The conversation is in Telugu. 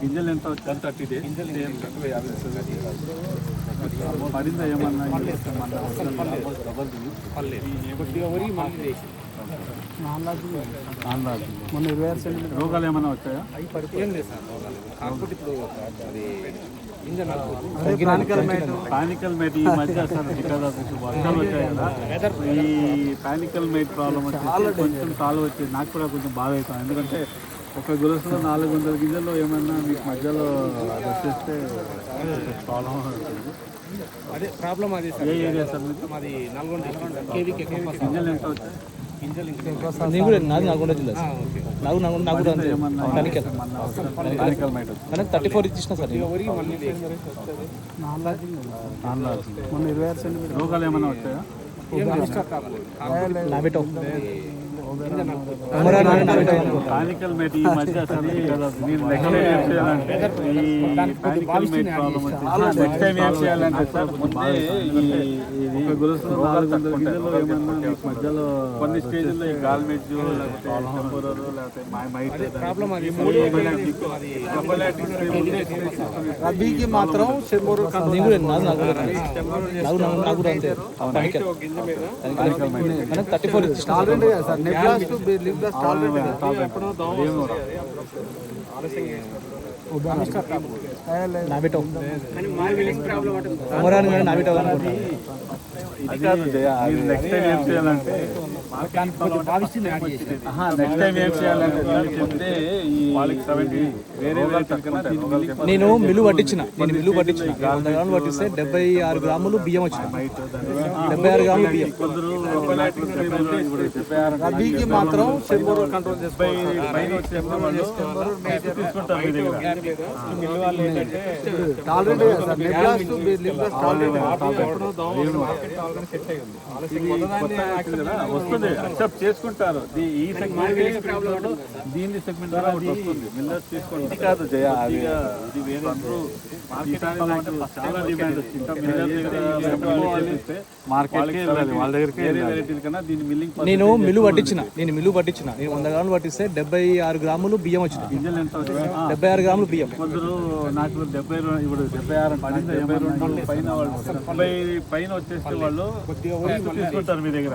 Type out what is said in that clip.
గింజలు ఎంత వన్ థర్టీ డేస్. పడిందా ఏమన్నా మొన్న ఇరవై ఆరు సెంటీమీటర్ రోగాలు ఏమైనా వచ్చాయా? ఏం లేదు సార్ రోగాలు. కాకపోతే ఇప్పుడు అది ఇంజన్ అదే ప్రాణికల్ మైట్. పానికల్ మేట్ ఈ మధ్య అసలు వర్షాలు వచ్చాయి కదా ఈ పానికల్ మేట్ ప్రాబ్లం వచ్చేసి కొంచెం కాలు వచ్చేది నాకు కూడా కొంచెం బాధ అవుతుంది. ఎందుకంటే ఒక గులసలో నాలుగు వందల గింజల్లో ఏమన్నా మీకు మధ్యలో వచ్చేస్తే ప్రాబ్లం అవుతుంది. అదే ప్రాబ్లం అదే ఏ ఏరియా సార్ మీది? మాది నల్గొండ. కేవీకే గింజలు ఎంత వచ్చాయి? గింజలు ఇంకా నేను కూడా నాది నల్గొండ జిల్లా నాకు నాకు కూడా థర్టీ ఫోర్ ఇచ్చిన సార్ రోగాలు ఏమైనా వచ్చాయా? పానికల్ మేట్ ఈ మధ్య అసలు మీరు నెక్స్ట్ టైం ఏం చేయాలంటే ఈ పానికల్ మేట్ ప్రాబ్లం వచ్చేసి నెక్స్ట్ టైం ఏం చేయాలంటే సార్ ముందే ఈ ఒక గులసలో నాలుగు వందల గింజల్లో ఏమన్నా మీకు మధ్యలో కొన్ని స్టేజ్లో ఈ గాల్మెట్ లేకపోతే టెంపరర్ లేకపోతే మై మైట్ ప్రాబ్లం అది రబీకి మాత్రం చెమ్మూరు నేను కూడా కానీ థర్టీ ఫోర్ ఇచ్చిన టాలరెంట్ కదా sir neck blast to leaf blast tolerant నాబెటో అమరాని కానీ నాబెటో కానీ ఇది కాదు జయ మీరు నెక్స్ట్ టైం ఏం చేయాలంటే నేను మిల్లు పట్టించిన నేను మిల్లు పట్టించిన. వంద గ్రాములు పట్టిస్తే డెబ్బై ఆరు గ్రాములు బియ్యం వచ్చిన డెబ్బై ఆరు గ్రాములు బియ్యం. రబీకి మాత్రం కంట్రోల్ వస్తుంది అక్సెప్ట్ చేసుకుంటారు. ఈ సెగ్మెంట్ దీని సెగ్మెంట్ ద్వారా ఒకటి వస్తుంది. మిల్లర్స్ ఇది కాదు జయ అది ఇది వేరే అందరూ ఈసారి నాకు చాలా డిమాండ్ వచ్చింది. మిల్లర్ దగ్గర మార్కెట్ వెళ్ళాలి. వాళ్ళ దగ్గరికి వేరే వెరైటీల కన్నా దీని మిల్లింగ్ నేను మిల్లు పట్టించిన. నేను మిల్లు పట్టించిన. నేను వంద గ్రాములు పట్టిస్తే డెబ్బై ఆరు గ్రాములు బియ్యం గింజలు ఎంత? ఆ, డెబ్బై ఆరు గ్రాములు బియ్యం. కొందరు నాకు డెబ్బై ఇప్పుడు డెబ్బై ఆరు పడింది డెబ్బై రెండు పైన వాళ్ళు పైన వచ్చేస్తే వాళ్ళు తీసుకుంటారు మీ దగ్గర.